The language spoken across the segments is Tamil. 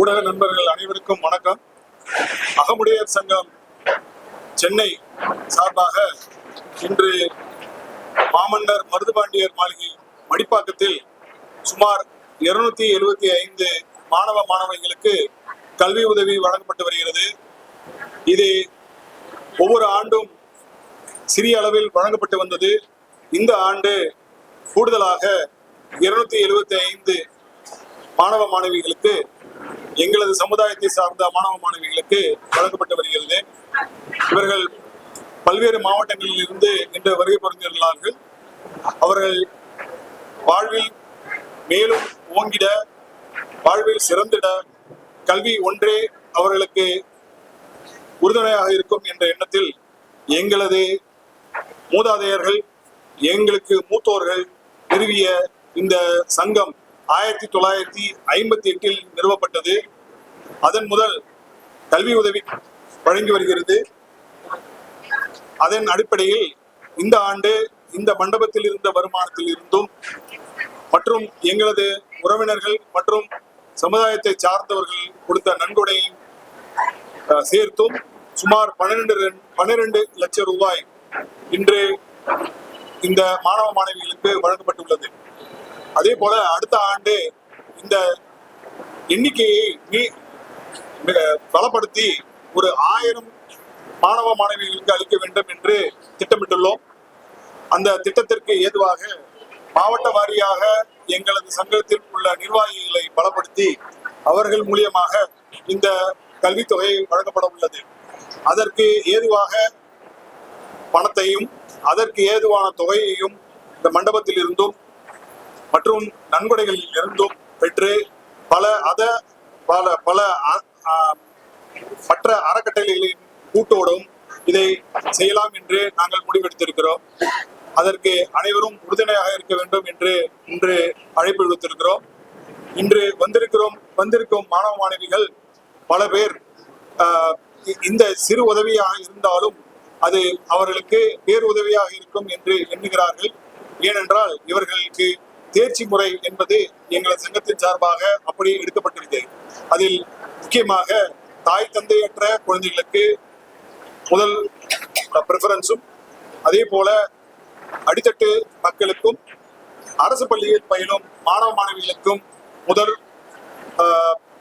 ஊடக நண்பர்கள் அனைவருக்கும் வணக்கம். அகமுடையர் சங்கம் சென்னை சார்பாக இன்று மாமன்னர் மருதுபாண்டியர் மாளிகை மடிப்பாக்கத்தில் சுமார் இருநூத்தி எழுபத்தி ஐந்து மாணவ மாணவிகளுக்கு கல்வி உதவி வழங்கப்பட்டு வருகிறது. இது ஒவ்வொரு ஆண்டும் சிறிய அளவில் வழங்கப்பட்டு வந்தது. இந்த ஆண்டு கூடுதலாக இருநூத்தி எழுபத்தி ஐந்து மாணவ மாணவிகளுக்கு எங்களது சமுதாயத்தை சார்ந்த மாணவ மாணவிகளுக்கு வழங்கப்பட்டு வருகிறது. இவர்கள் பல்வேறு மாவட்டங்களில் இருந்து இன்று வருகை புரிந்துள்ளார்கள் அவர்கள் வாழ்வில் மேலும் ஓங்கிட வாழ்வில் சிறந்திட கல்வி ஒன்றே அவர்களுக்கு உறுதுணையாக இருக்கும் என்ற எண்ணத்தில் எங்களது மூதாதையர்கள் எங்களுக்கு மூத்தோர்கள் நிறுவிய இந்த சங்கம் ஆயிரத்தி தொள்ளாயிரத்தி ஐம்பத்தி எட்டில் நிறுவப்பட்டது. அதன் முதல் கல்வி உதவி வழங்கி வருகிறது. அதன் அடிப்படையில் இந்த ஆண்டு இந்த மண்டபத்தில் இருந்த வருமானத்தில் இருந்தும் மற்றும் எங்களது உறவினர்கள் மற்றும் சமுதாயத்தை சார்ந்தவர்கள் கொடுத்த நன்கொடையை அஹ், சேர்த்தும் சுமார் பன்னிரண்டு பன்னிரண்டு லட்சம் ரூபாய் இன்று இந்த மாணவ மாணவிகளுக்கு வழங்கப்பட்டுள்ளது. அதே போல அடுத்த ஆண்டு இந்த எண்ணிக்கையை பலப்படுத்தி ஒரு ஆயிரம் மாணவ மாணவிகளுக்கு அளிக்க வேண்டும் என்று திட்டமிட்டுள்ளோம். அந்த திட்டத்திற்கு ஏதுவாக மாவட்ட வாரியாக எங்களது சங்கத்தில் உள்ள நிர்வாகிகளை பலப்படுத்தி அவர்கள் மூலியமாக இந்த கல்வித்தொகை வழங்கப்பட உள்ளது. அதற்கு ஏதுவாக பணத்தையும் அதற்கு ஏதுவான தொகையையும் இந்த மண்டபத்தில் இருந்தும் மற்றும் நன்கொடைகளில் இருந்தும் பெற்று பல அத பல பல அ- மற்ற அறக்கட்டளைகளின் கூட்டோடும் இதை செய்யலாம் என்று நாங்கள் முடிவெடுத்திருக்கிறோம். அதற்கு அனைவரும் உறுதுணையாக இருக்க வேண்டும் என்று இன்று அழைப்பு விடுத்திருக்கிறோம். இன்று வந்திருக்கிறோம் வந்திருக்கும் மாணவ மாணவிகள் பல பேர் இ- இந்த சிறு உதவியாக இருந்தாலும் அது அவர்களுக்கு பேருதவியாக இருக்கும் என்று எண்ணுகிறார்கள். ஏனென்றால் இவர்களுக்கு தேர்ச்சி முறை என்பது எங்களது சங்கத்தின் சார்பாக அப்படி எடுக்கப்பட்டிருக்கிறது அதில் முக்கியமாக தாய் தந்தையற்ற குழந்தைகளுக்கு முதல் ப்ரிஃபரன்ஸும் அதே போல அடித்தட்டு மக்களுக்கும் அரசு பள்ளியில் பயிலும் மாணவ மாணவிகளுக்கும் முதல்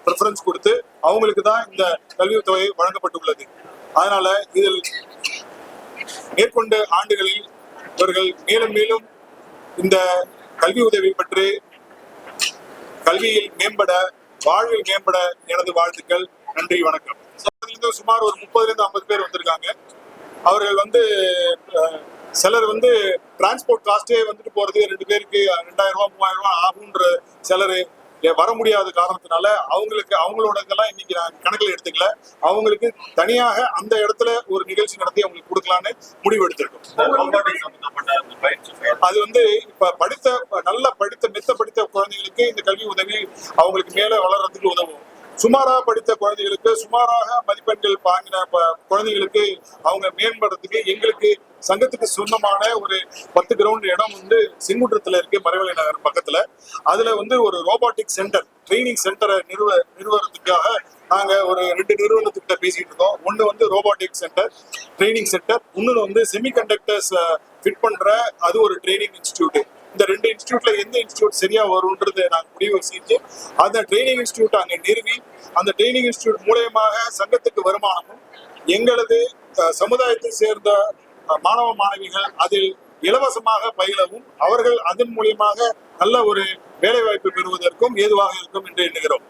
ப்ரிஃபரன்ஸ் கொடுத்து அவங்களுக்கு தான் இந்த கல்வித் தொகை வழங்கப்பட்டுள்ளது. அதனால இதில் மேற்கொண்ட ஆண்டுகளில் இவர்கள் மேலும் மேலும் இந்த கல்வி உதவி பெற்று கல்வியில் மேம்பட வாழ்வில் மேம்பட எனது வாழ்த்துக்கள். நன்றி வணக்கம். சுமார் ஒரு முப்பதுலேருந்து ஐம்பது பேர் வந்திருக்காங்க. அவர்கள் வந்து சிலர் வந்து டிரான்ஸ்போர்ட் காஸ்டே வந்துட்டு போறது ரெண்டு பேருக்கு ரெண்டாயிரம் ரூபாய் மூவாயிரம் ரூபாய் ஆகுன்ற சிலர். வர முடியாத காரணத்தினால அவங்களுக்கு அவங்களோட இதெல்லாம் இன்னைக்கு நான் கணக்கில் எடுத்துக்கல. அவங்களுக்கு தனியாக அந்த இடத்துல ஒரு நிகழ்ச்சி நடத்தி அவங்களுக்கு கொடுக்கலான்னு முடிவு எடுத்திருக்கோம். அது வந்து இப்ப படித்த நல்ல படித்த மெத்த படித்த குழந்தைகளுக்கு இந்த கல்வி உதவி அவங்களுக்கு மேல வளர்றதுக்கு உதவும். சுமாராக படித்த குழந்தைகளுக்கு சுமாராக மதிப்பெண்கள் வாங்கின குழந்தைகளுக்கு அவங்க மேம்படுறதுக்கு எங்களுக்கு சங்கத்துக்கு சொந்தமான ஒரு பத்து கிரவுண்ட் இடம் வந்து செங்குன்றத்துல இருக்கு மறைவலை நகர் பக்கத்துல. அதுல வந்து ஒரு ரோபாட்டிக் சென்டர் ட்ரைனிங் சென்டரை நிறுவ நிறுவனத்துக்காக நாங்க ஒரு ரெண்டு நிறுவனத்துக்கிட்ட பேசிட்டு இருக்கோம். ஒண்ணு வந்து ரோபாட்டிக் சென்டர் ட்ரைனிங் சென்டர் இன்னொன்று வந்து செமிகண்டக்டர்ஸ் ஃபிட் பண்ற அது ஒரு ட்ரைனிங் இன்ஸ்டியூட் இந்த ரெண்டு இன்ஸ்டியூட்ல எந்த இன்ஸ்டியூட் சரியா வரும்ன்றது நாங்கள் முடிவு செஞ்சு அந்த ட்ரைனிங் இன்ஸ்டியூட் அங்கே நிறுவி அந்த ட்ரைனிங் இன்ஸ்டியூட் மூலயமாக சங்கத்துக்கு வருமானமும் எங்களது சமுதாயத்தை சேர்ந்த மாணவ மாணவிகள் அதில் இலவசமாக பயிலவும் அவர்கள் அதன் மூலியமாக நல்ல ஒரு வேலை வாய்ப்பு பெறுவதற்கும் ஏதுவாக இருக்கும் என்று எண்ணுகிறோம்.